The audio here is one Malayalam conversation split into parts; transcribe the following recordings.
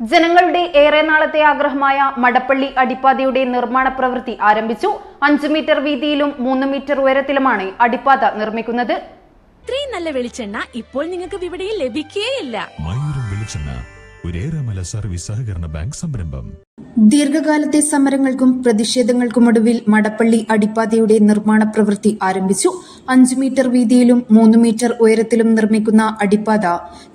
ജനങ്ങളുടെ ഏറെ നാളത്തെ ആഗ്രഹമായ മടപ്പള്ളി അടിപ്പാതയുടെ നിർമ്മാണ പ്രവൃത്തി ആരംഭിച്ചു. അഞ്ചു മീറ്റർ വീതിയിലും മൂന്ന് മീറ്റർ ഉയരത്തിലുമാണ് അടിപ്പാത നിർമ്മിക്കുന്നത്. ഇത്രയും നല്ല വെളിച്ചെണ്ണ ഇപ്പോൾ നിങ്ങൾക്ക് വിപണിയിൽ ലഭിക്കുകയില്ല വെളിച്ചെണ്ണ ഒരേറെമല സർവീസ് സഹകരണ ബാങ്ക് സംരംഭം. ദീർഘകാലത്തെ സമരങ്ങൾക്കും പ്രതിഷേധങ്ങൾക്കുമൊടുവിൽ മടപ്പള്ളി അടിപ്പാതയുടെ നിർമ്മാണ പ്രവൃത്തി ആരംഭിച്ചു. അഞ്ചു മീറ്റർ വീതിയിലും മൂന്ന് മീറ്റർ ഉയരത്തിലും നിർമ്മിക്കുന്ന അടിപ്പാത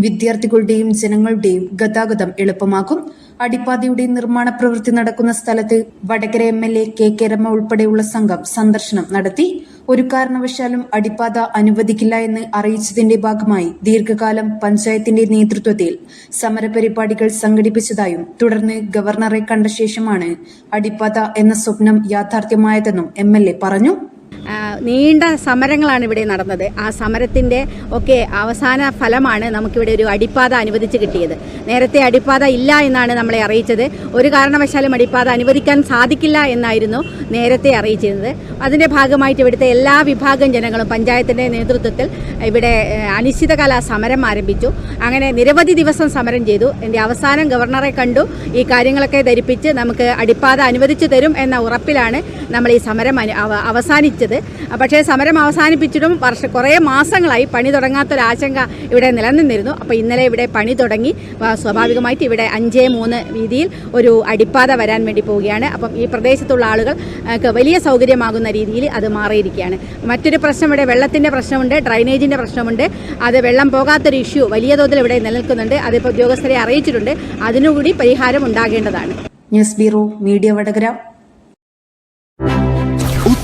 വിദ്യാർത്ഥികളുടെയും ജനങ്ങളുടെയും ഗതാഗതം എളുപ്പമാക്കും. അടിപ്പാതയുടെ നിർമ്മാണ പ്രവൃത്തി നടക്കുന്ന സ്ഥലത്ത് Vadakara M L A K K ഉൾപ്പെടെയുള്ള സംഘം സന്ദർശനം നടത്തി. ഒരു കാരണവശാലും അടിപ്പാത അനുവദിക്കില്ല എന്ന് അറിയിച്ചതിന്റെ ഭാഗമായി ദീർഘകാലം പഞ്ചായത്തിന്റെ നേതൃത്വത്തിൽ സമരപരിപാടികൾ സംഘടിപ്പിച്ചതായും തുടർന്ന് ഗവർണറെ കണ്ട ശേഷമാണ് അടിപ്പാത എന്ന സ്വപ്നം യാഥാർത്ഥ്യമായതെന്നും എം പറഞ്ഞു. നീണ്ട സമരങ്ങളാണ് ഇവിടെ നടന്നത്. ആ സമരത്തിന്റെ ഒക്കെ അവസാന ഫലമാണ് നമുക്കിവിടെ ഒരു അടിപ്പാത അനുവദിച്ച് കിട്ടിയത്. നേരത്തെ അടിപ്പാത ഇല്ല എന്നാണ് നമ്മളെ അറിയിച്ചത്. ഒരു കാരണവശാലും അടിപ്പാത അനുവദിക്കാൻ സാധിക്കില്ല എന്നായിരുന്നു നേരത്തെ അറിയിച്ചിരുന്നത്. അതിന്റെ ഭാഗമായിട്ട് ഇവിടുത്തെ എല്ലാ വിഭാഗം ജനങ്ങളും പഞ്ചായത്തിന്റെ നേതൃത്വത്തിൽ ഇവിടെ അനിശ്ചിതകാല സമരം ആരംഭിച്ചു. അങ്ങനെ നിരവധി ദിവസം സമരം ചെയ്തു. എന്റെ അവസാനം ഗവർണറെ കണ്ടു. ഈ കാര്യങ്ങളൊക്കെ ധരിപ്പിച്ച് നമുക്ക് അടിപ്പാത അനുവദിച്ചു തരും എന്ന ഉറപ്പിലാണ് നമ്മൾ ഈ സമരം അവസാനിച്ചത്. പക്ഷേ സമരം അവസാനിപ്പിച്ചിട്ടും വർഷ കുറേ മാസങ്ങളായി പണി തുടങ്ങാത്തൊരാശങ്ക ഇവിടെ നിലനിന്നിരുന്നു. അപ്പോൾ ഇന്നലെ ഇവിടെ പണി തുടങ്ങി. സ്വാഭാവികമായിട്ട് ഇവിടെ അഞ്ച് മൂന്ന് വീതിയിൽ ഒരു അടിപ്പാത വരാൻ വേണ്ടി പോവുകയാണ്. അപ്പം ഈ പ്രദേശത്തുള്ള ആളുകൾക്ക് വലിയ സൗകര്യമാകുന്ന രീതിയിൽ അത് മാറിയിരിക്കുകയാണ്. മറ്റൊരു പ്രശ്നം ഇവിടെ വെള്ളത്തിന്റെ പ്രശ്നമുണ്ട് ഡ്രൈനേജിന്റെ പ്രശ്നമുണ്ട്. അത് വെള്ളം പോകാത്തൊരു ഇഷ്യൂ വലിയ തോതിൽ ഇവിടെ നിലനിൽക്കുന്നുണ്ട്. അതിപ്പോൾ ഉദ്യോഗസ്ഥരെ അറിയിച്ചിട്ടുണ്ട്. അതിനുകൂടി പരിഹാരം ഉണ്ടാകേണ്ടതാണ്. News bureau media Vadakara.